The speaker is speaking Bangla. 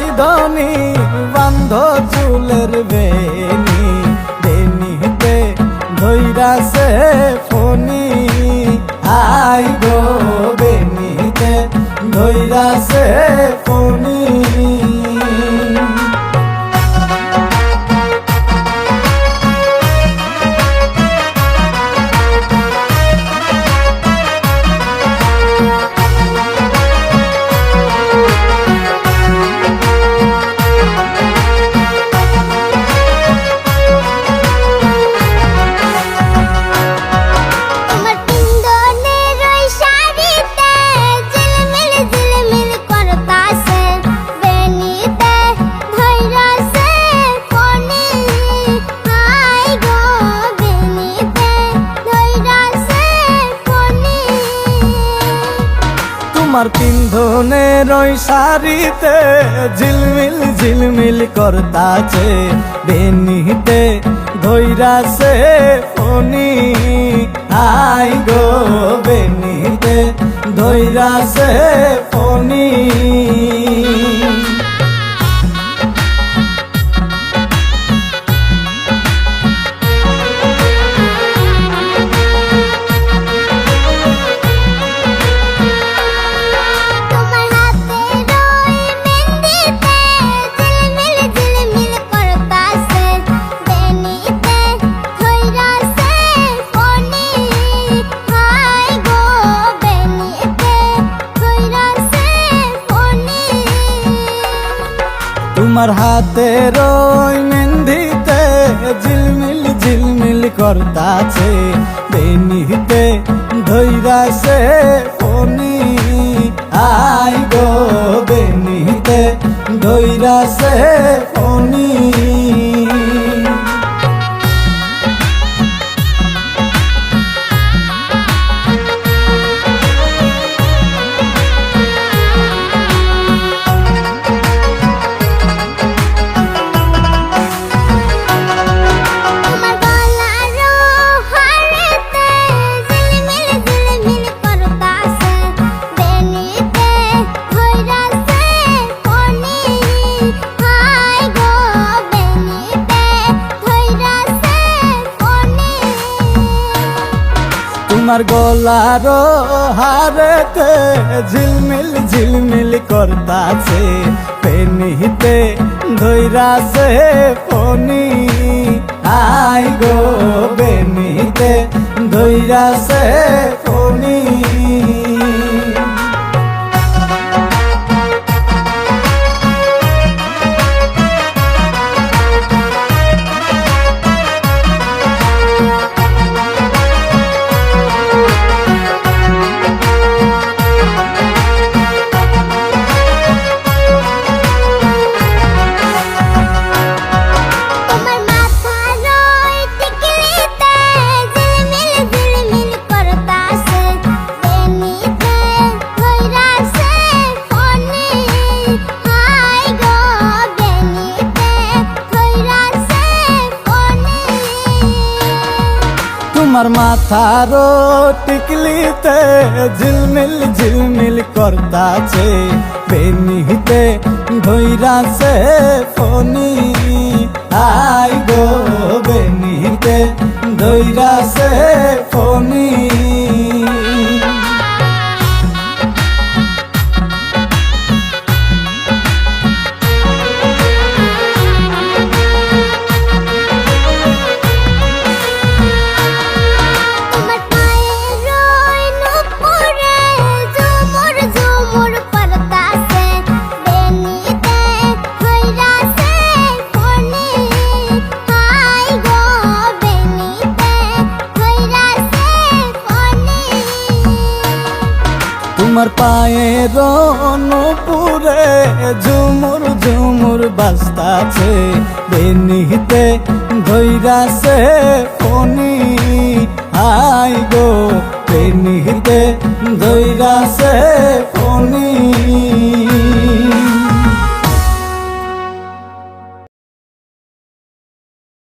হাই ধনি বান্ধ চুলের বেনি বেনিতে ধৈরাছে ফনি আই গো বেনিতে ধৈরাছে ফনি তোমার পিন্ধনের ওই শাড়িতে, ঝিলমিল ঝিলমিল করতাছে বেনিতে, ধৈরাছে ফনি আই গো বেনিতে, ধৈরাছে ফনি তোমার হাতের ওই মেহেন্দিতে ঝিলমিল ঝিলমিল করতাছে। বেনিতে ধৈরাছে তোমার গলার হারেতে ঝিলমিল ঝিলমিল করতাছে পেনিতে ধৈরাছে ফনি আই গো বেনিতে ধৈরাছে তোমার মাথার টিকলিতে ঝিলমিল ঝিলমিল করতাছে। বেনিতে ধৈরাছে ফোনি আই তোমার পায়ের রনপুরে ঝুমুর ঝুমুর বাস্তাছে বেনিতে ধৈরাছে ফনি আই গো বেনিতে ধৈরাছে